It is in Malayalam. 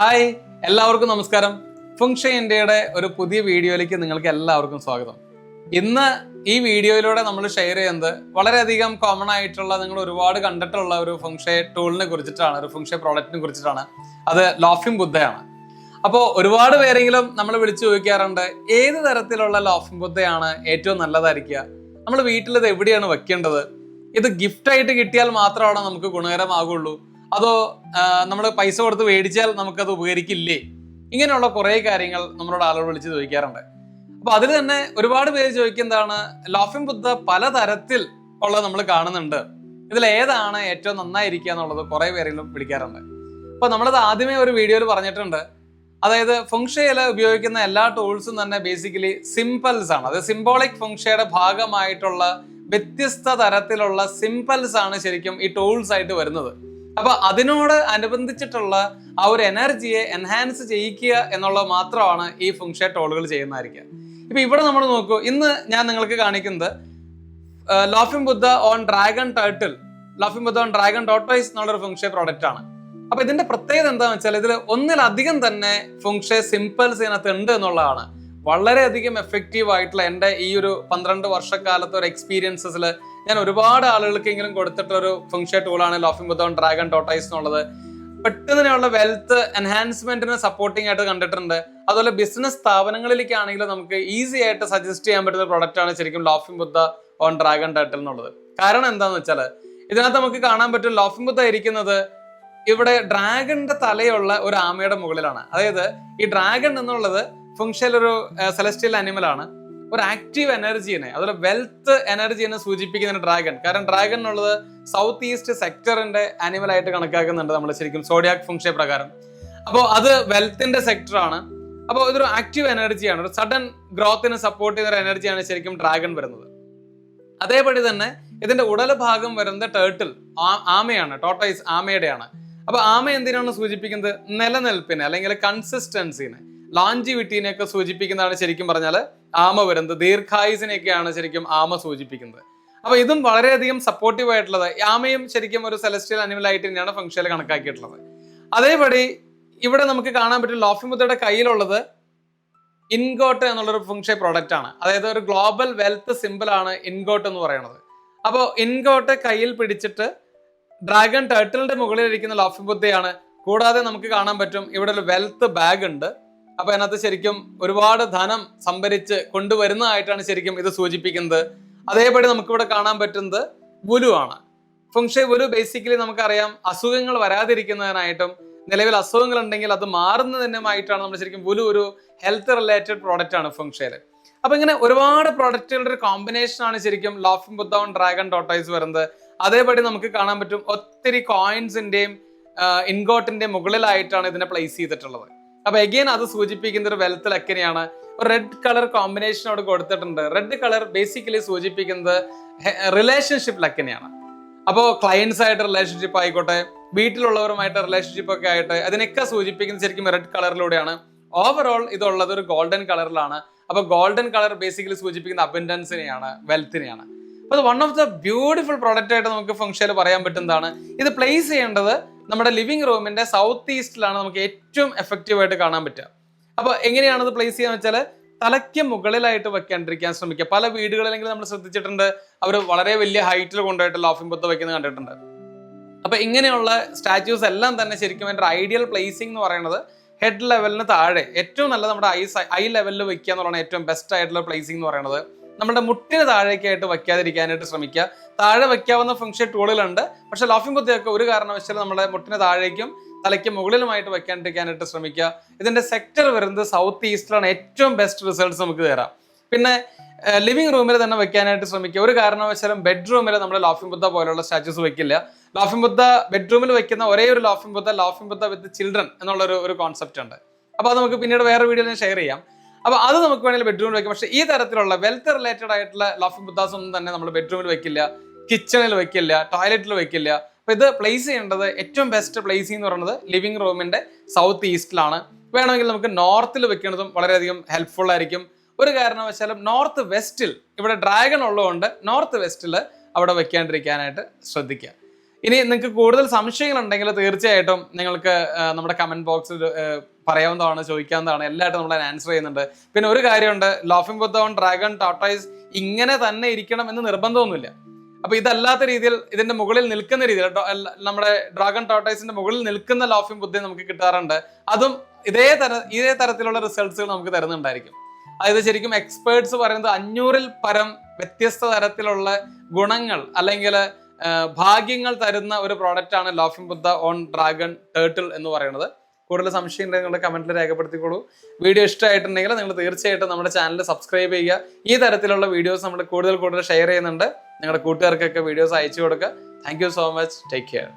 ഹായ് എല്ലാവർക്കും നമസ്കാരം. ഫുങ്ഷ ഇന്ത്യയുടെ ഒരു പുതിയ വീഡിയോയിലേക്ക് നിങ്ങൾക്ക് എല്ലാവർക്കും സ്വാഗതം. ഇന്ന് ഈ വീഡിയോയിലൂടെ നമ്മൾ ഷെയർ ചെയ്യുന്നത് വളരെയധികം കോമൺ ആയിട്ടുള്ള നിങ്ങൾ ഒരുപാട് കണ്ടിട്ടുള്ള ഒരു ഫുങ്ഷ ടൂളിനെ കുറിച്ചിട്ടാണ് ഒരു ഫുങ്ഷ പ്രോഡക്റ്റിനെ കുറിച്ചിട്ടാണ്. അത് ലോഫിംഗ് ബുദ്ധയാണ് അപ്പോൾ ഒരുപാട് പേരെങ്കിലും നമ്മൾ വിളിച്ചു ചോദിക്കാറുണ്ട് ഏത് തരത്തിലുള്ള ലോഫിംഗ് ബുദ്ധയാണ് ഏറ്റവും നല്ലതായിരിക്കുക? നമ്മൾ വീട്ടിൽ ഇത് എവിടെയാണ് വെക്കേണ്ടത്? ഇത് ഗിഫ്റ്റായിട്ട് കിട്ടിയാൽ മാത്രമാണ് നമുക്ക് ഗുണകരമാകുള്ളൂ? അതോ നമ്മൾ പൈസ കൊടുത്ത് മേടിച്ചാൽ നമുക്കത് ഉപകരിക്കില്ലേ? ഇങ്ങനെയുള്ള കുറേ കാര്യങ്ങൾ നമ്മളോട് ആളുകൾ വിളിച്ച് ചോദിക്കാറുണ്ട്. അപ്പോൾ അതിൽ തന്നെ ഒരുപാട് പേര് ചോദിക്കുന്നതാണ് ലോഫിൻ ബുദ്ധ പലതരത്തിൽ ഉള്ള നമ്മൾ കാണുന്നുണ്ട്. ഇതിൽ ഏതാണ് ഏറ്റവും നന്നായിരിക്കുക എന്നുള്ളത് കുറേ പേരെങ്കിലും വിളിക്കാറുണ്ട്. അപ്പോൾ നമ്മളത് ആദ്യമേ ഒരു വീഡിയോയിൽ പറഞ്ഞിട്ടുണ്ട്. അതായത് ഫുങ്ഷയിൽ ഉപയോഗിക്കുന്ന എല്ലാ ടൂൾസും തന്നെ ബേസിക്കലി സിമ്പിൾസ് ആണ്. അത് സിംബോളിക് ഫുങ്ഷയുടെ ഭാഗമായിട്ടുള്ള വ്യത്യസ്ത തരത്തിലുള്ള സിമ്പിൾസ് ആണ് ശരിക്കും ഈ ടൂൾസ് ആയിട്ട് വരുന്നത്. അപ്പൊ അതിനോട് അനുബന്ധിച്ചിട്ടുള്ള ആ ഒരു എനർജിയെ എൻഹാൻസ് ചെയ്യിക്കുക എന്നുള്ളത് മാത്രമാണ് ഈ ഫുങ്ഷ ടോളുകൾ ചെയ്യുന്നതായിരിക്കുക. ഇപ്പൊ ഇവിടെ നമ്മൾ നോക്കൂ ഇന്ന് ഞാൻ നിങ്ങൾക്ക് കാണിക്കുന്നത് ലോഫിൻ ബുദ്ധ on dragon turtle ലോഫിൻ Buddha on dragon tortoise എന്നുള്ളൊരു ഫുങ്ഷ പ്രോഡക്റ്റ് ആണ്. അപ്പൊ ഇതിന്റെ പ്രത്യേകത എന്താണെന്ന് വെച്ചാൽ ഇതിൽ ഒന്നിലധികം തന്നെ ഫുങ്ഷ സിമ്പിൾസ് ഇതിനകത്ത് ഉണ്ട് എന്നുള്ളതാണ്. വളരെയധികം എഫക്റ്റീവ് ആയിട്ടുള്ള എന്റെ ഈ ഒരു പന്ത്രണ്ട് വർഷക്കാലത്തെ ഒരു എക്സ്പീരിയൻസസിൽ ഞാൻ ഒരുപാട് ആളുകൾക്കെങ്കിലും കൊടുത്തിട്ട് ഒരു ഫംഗ്ഷൻ ടൂളാണ് ലോഫിംഗ് ബുദ്ധോൺ ഡ്രാഗൺ ടോട്ടൈസ് എന്നുള്ളത്. പെട്ടെന്നുള്ള വെൽത്ത് എൻഹാൻസ്മെന്റിന് സപ്പോർട്ടിംഗ് ആയിട്ട് കണ്ടിട്ടുണ്ട്. അതുപോലെ ബിസിനസ് സ്ഥാപനങ്ങളിലേക്കാണെങ്കിലും നമുക്ക് ഈസി ആയിട്ട് സജസ്റ്റ് ചെയ്യാൻ പറ്റുന്ന പ്രോഡക്റ്റ് ആണ് ശരിക്കും laughing Buddha on dragon turtle എന്നുള്ളത്. കാരണം എന്താന്ന് വെച്ചാൽ ഇതിനകത്ത് നമുക്ക് കാണാൻ പറ്റും ലോഫിംഗ് ബുദ്ധ ഇരിക്കുന്നത് ഇവിടെ ഡ്രാഗണിന്റെ തലയുള്ള ഒരു ആമയുടെ മുകളിലാണ്. അതായത് ഈ ഡ്രാഗൺ എന്നുള്ളത് ഫുങ്ഷൽ ഒരു സെലസ്റ്റിയൽ ആണ്. ഒരു ആക്റ്റീവ് എനർജീനെ അതുപോലെ വെൽത്ത് എനർജീനെ സൂചിപ്പിക്കുന്ന ഡ്രാഗൺ കാരണം ഡ്രാഗൺ എന്നുള്ളത് സൗത്ത് ഈസ്റ്റ് സെക്ടറിന്റെ അനിമൽ ആയിട്ട് കണക്കാക്കുന്നുണ്ട് നമ്മൾ ശരിക്കും സോഡിയാക് ഫുങ്ഷെ പ്രകാരം. അപ്പോൾ അത് വെൽത്തിന്റെ സെക്ടറാണ് അപ്പോൾ ഇതൊരു ആക്റ്റീവ് എനർജിയാണ് ഒരു സഡൻ ഗ്രോത്തിനെ സപ്പോർട്ട് ചെയ്യുന്ന ഒരു എനർജിയാണ് ശരിക്കും ഡ്രാഗൺ വരുന്നത്. അതേപടി തന്നെ ഇതിന്റെ ഉടലഭാഗം വരുന്നത് ടേർട്ടിൽ ആമയാണ് ടോട്ടൈസ് ആമയുടെയാണ്. അപ്പൊ ആമ എന്തിനാണ് സൂചിപ്പിക്കുന്നത്? നിലനിൽപ്പിനെ അല്ലെങ്കിൽ കൺസിസ്റ്റൻസിനെ ലോഞ്ചിവിറ്റീനെ ഒക്കെ സൂചിപ്പിക്കുന്നതാണ് ശരിക്കും പറഞ്ഞാൽ ആമ വരുന്നത്. ദീർഘായുസിനെയൊക്കെയാണ് ശരിക്കും ആമ സൂചിപ്പിക്കുന്നത്. അപ്പൊ ഇതും വളരെയധികം സപ്പോർട്ടീവ് ആയിട്ടുള്ളത്. ആമയും ശരിക്കും ഒരു സെലസ്റ്റിയൽ അനിമൽ ആയിട്ട് തന്നെയാണ് ഫംഗ്ഷനിൽ കണക്കാക്കിയിട്ടുള്ളത്. അതേപടി ഇവിടെ നമുക്ക് കാണാൻ പറ്റും ലോഫിമുദ്രയുടെ കയ്യിലുള്ളത് ഇൻഗോട്ട് എന്നുള്ളൊരു ഫംഗ്ഷൻ പ്രോഡക്റ്റ് ആണ്. അതായത് ഒരു ഗ്ലോബൽ വെൽത്ത് സിമ്പിൾ ആണ് ഇൻഗോട്ട് എന്ന് പറയുന്നത്. അപ്പോൾ ഇൻഗോട്ട് കയ്യിൽ പിടിച്ചിട്ട് ഡ്രാഗൺ ടേർട്ടിലിന്റെ മുകളിൽ ഇരിക്കുന്ന ലോഫിംഗ് ബുദ്ധയാണ് കൂടാതെ നമുക്ക് കാണാൻ പറ്റും ഇവിടെ ഒരു വെൽത്ത് ബാഗ് ഉണ്ട്. അപ്പൊ അതിനകത്ത് ശരിക്കും ഒരുപാട് ധനം സംഭരിച്ച് കൊണ്ടുവരുന്നതായിട്ടാണ് ശരിക്കും ഇത് സൂചിപ്പിക്കുന്നത്. അതേപടി നമുക്കിവിടെ കാണാൻ പറ്റുന്നത് വുലു ആണ്. ഫുങ്ഷെ വുലു ബേസിക്കലി നമുക്കറിയാം അസുഖങ്ങൾ വരാതിരിക്കുന്നതിനായിട്ടും നിലവിൽ അസുഖങ്ങൾ ഉണ്ടെങ്കിൽ അത് മാറുന്നതിനുമായിട്ടാണ് നമ്മൾ ശരിക്കും വുലു ഒരു ഹെൽത്ത് റിലേറ്റഡ് പ്രോഡക്റ്റ് ആണ് ഫുങ്ഷയിൽ അപ്പൊ ഇങ്ങനെ ഒരുപാട് പ്രോഡക്റ്റുകളുടെ ഒരു കോമ്പിനേഷൻ ആണ് ശരിക്കും ലോഫിംഗ് ബുദ്ധ ഡ്രാഗൺ ടോട്ടൈസ് വരുന്നത്. അതേപടി നമുക്ക് കാണാൻ പറ്റും ഒത്തിരി കോയിൻസിന്റെയും ഇൻഗോട്ടിന്റെയും മുകളിലായിട്ടാണ് ഇതിനെ പ്ലേസ് ചെയ്തിട്ടുള്ളത്. അപ്പൊ എഗെയിൻ അത് സൂചിപ്പിക്കുന്ന ഒരു വെൽത്ത് ലക്കനെയാണ് റെഡ് കളർ കോമ്പിനേഷൻ അവിടെ കൊടുത്തിട്ടുണ്ട്. റെഡ് കളർ ബേസിക്കലി സൂചിപ്പിക്കുന്നത് റിലേഷൻഷിപ്പ് ലക്കനെയാണ് അപ്പോൾ ക്ലയൻസ് ആയിട്ട് റിലേഷൻഷിപ്പ് ആയിക്കോട്ടെ വീട്ടിലുള്ളവരുമായിട്ട് റിലേഷൻഷിപ്പ് ഒക്കെ ആയിട്ട് അതിനൊക്കെ സൂചിപ്പിക്കുന്ന ശരിക്കും റെഡ് കളറിലൂടെയാണ് ഓവറോൾ ഇതുള്ളത് ഒരു ഗോൾഡൻ കളറിലാണ് അപ്പൊ ഗോൾഡൻ കളർ ബേസിക്കലി സൂചിപ്പിക്കുന്ന അബൻഡൻസിനെയാണ് വെൽത്തിനെയാണ് അപ്പൊ അത് one of the beautiful product ആയിട്ട് നമുക്ക് ഫംഗ്ഷനിൽ പറയാൻ പറ്റുന്നതാണ്. ഇത് പ്ലേസ് ചെയ്യേണ്ടത് നമ്മുടെ ലിവിംഗ് റൂമിന്റെ സൗത്ത് ഈസ്റ്റിലാണ് നമുക്ക് ഏറ്റവും എഫക്റ്റീവ് ആയിട്ട് കാണാൻ പറ്റുക. അപ്പോൾ എങ്ങനെയാണത് പ്ലേസ് ചെയ്യാന്ന് വെച്ചാൽ തലയ്ക്ക് മുകളിലായിട്ട് വെക്കാണ്ടിരിക്കാൻ ശ്രമിക്കുക. പല വീടുകളിലെങ്കിലും നമ്മൾ ശ്രദ്ധിച്ചിട്ടുണ്ട്. അവർ വളരെ വലിയ ഹൈറ്റിൽ കൊണ്ടുപോയിട്ട് ലോഫിംഗ് ബുദ്ധ വെക്കുന്നത് കണ്ടിട്ടുണ്ട്. അപ്പൊ ഇങ്ങനെയുള്ള സ്റ്റാച്യൂസ് എല്ലാം തന്നെ ശരിക്കും എന്റെ ഐഡിയൽ പ്ലേസിംഗ് എന്ന് പറയുന്നത് ഹെഡ് ലെവലിന് താഴെ. ഏറ്റവും നല്ല നമ്മുടെ ഐ ഐ ലെവലിൽ വെക്കുക എന്നുള്ളതാണ് ഏറ്റവും ബെസ്റ്റ് ആയിട്ടുള്ള പ്ലേസിംഗ് എന്ന് പറയുന്നത്. നമ്മുടെ മുട്ടിന് താഴേക്കായിട്ട് വയ്ക്കാതിരിക്കാനായിട്ട് ശ്രമിക്കുക. താഴെ വയ്ക്കാവുന്ന ഫംഗ്ഷൻ ടൂളിലുണ്ട് പക്ഷെ ലോഫിംഗ് ബുദ്ധിയൊക്കെ ഒരു കാരണവശാലും നമ്മുടെ മുട്ടിന് താഴേക്കും തലയ്ക്ക് മുകളിലുമായിട്ട് വയ്ക്കാണ്ടിരിക്കാനായിട്ട് ശ്രമിക്കുക. ഇതിന്റെ സെക്ടർ വരുന്നത് സൗത്ത് ഈസ്റ്റിലാണ് ഏറ്റവും ബെസ്റ്റ് റിസൾട്ട്സ് നമുക്ക് തരാം. പിന്നെ ലിവിംഗ് റൂമിൽ തന്നെ വെക്കാനായിട്ട് ശ്രമിക്കുക. ഒരു കാരണവശാലും ബെഡ്റൂമിൽ നമ്മുടെ ലോഫിംഗ് ബുദ്ധ പോലുള്ള സ്റ്റാച്യൂസ് വെക്കില്ല ലോഫിംഗ് ബുദ്ധ ബെഡ്റൂമിൽ വെക്കുന്ന ഒരേ ഒരു laughing Buddha laughing Buddha with children എന്നുള്ള ഒരു ഒരു കോൺസെപ്റ്റ് ഉണ്ട്. അപ്പോൾ അത് നമുക്ക് പിന്നീട് വേറെ വീഡിയോയിൽ ഷെയർ ചെയ്യാം. അപ്പോൾ അത് നമുക്ക് വേണമെങ്കിൽ ബെഡ്റൂമിൽ വെക്കാം. പക്ഷേ ഈ തരത്തിലുള്ള വെൽത്ത് റിലേറ്റഡ് ആയിട്ടുള്ള ലഫ് ബുദ്ധാസ് ഒന്നും തന്നെ നമ്മൾ ബെഡ്റൂമിൽ വെക്കില്ല കിച്ചണിൽ വെക്കില്ല ടോയ്ലറ്റിൽ വെക്കില്ല. അപ്പോൾ ഇത് പ്ലേസ് ചെയ്യേണ്ടത് ഏറ്റവും ബെസ്റ്റ് പ്ലേസിംഗ് എന്ന് പറയുന്നത് ലിവിംഗ് റൂമിന്റെ സൗത്ത് ഈസ്റ്റിലാണ് വേണമെങ്കിൽ നമുക്ക് നോർത്തിൽ വെക്കുന്നതും വളരെയധികം ഹെൽപ്ഫുൾ ആയിരിക്കും. ഒരു കാരണവശാലും നോർത്ത് വെസ്റ്റിൽ ഇവിടെ ഡ്രാഗൺ ഉള്ളതുകൊണ്ട് നോർത്ത് വെസ്റ്റിൽ അവിടെ വെക്കാണ്ടിരിക്കാനായിട്ട് ശ്രദ്ധിക്കുക. ഇനി നിങ്ങൾക്ക് കൂടുതൽ സംശയങ്ങൾ ഉണ്ടെങ്കിൽ തീർച്ചയായിട്ടും നിങ്ങൾക്ക് നമ്മുടെ കമന്റ് ബോക്സിൽ പറയാവുന്നതാണ് ചോദിക്കാവുന്നതാണ്. എല്ലായിട്ടും നമ്മൾ ആൻസർ ചെയ്യുന്നുണ്ട്. പിന്നെ ഒരു കാര്യമുണ്ട് laughing Buddha on dragon tortoise ഇങ്ങനെ തന്നെ ഇരിക്കണം എന്ന് നിർബന്ധമൊന്നുമില്ല. അപ്പൊ ഇതല്ലാത്ത രീതിയിൽ ഇതിന്റെ മുകളിൽ നിൽക്കുന്ന രീതിയിൽ നമ്മുടെ ഡ്രാഗൺ ടോട്ടൈസിന്റെ മുകളിൽ നിൽക്കുന്ന ലോഫിംഗ് ബുദ്ധി നമുക്ക് കിട്ടാറുണ്ട്. അതും ഇതേ തര ഇതേ തരത്തിലുള്ള റിസൾട്ട്സുകൾ നമുക്ക് തരുന്നുണ്ടായിരിക്കും. അതായത് ശരിക്കും എക്സ്പേർട്സ് പറയുന്നത് അഞ്ഞൂറിൽ പരം വ്യത്യസ്ത തരത്തിലുള്ള ഗുണങ്ങൾ അല്ലെങ്കിൽ ഭാഗ്യങ്ങൾ തരുന്ന ഒരു പ്രോഡക്റ്റ് ആണ് laughing Buddha on dragon turtle എന്ന് പറയുന്നത്. കൂടുതൽ സംശയം നിങ്ങളുടെ കമന്റിൽ രേഖപ്പെടുത്തിക്കോളൂ. വീഡിയോ ഇഷ്ടമായിട്ടുണ്ടെങ്കിൽ നിങ്ങൾ തീർച്ചയായിട്ടും നമ്മുടെ ചാനൽ സബ്സ്ക്രൈബ് ചെയ്യുക. ഈ തരത്തിലുള്ള വീഡിയോസ് നമ്മൾ കൂടുതൽ കൂടുതൽ ഷെയർ ചെയ്യുന്നുണ്ട്. നിങ്ങളുടെ കൂട്ടുകാർക്കൊക്കെ വീഡിയോസ് അയച്ചു കൊടുക്കുക. Thank so much take care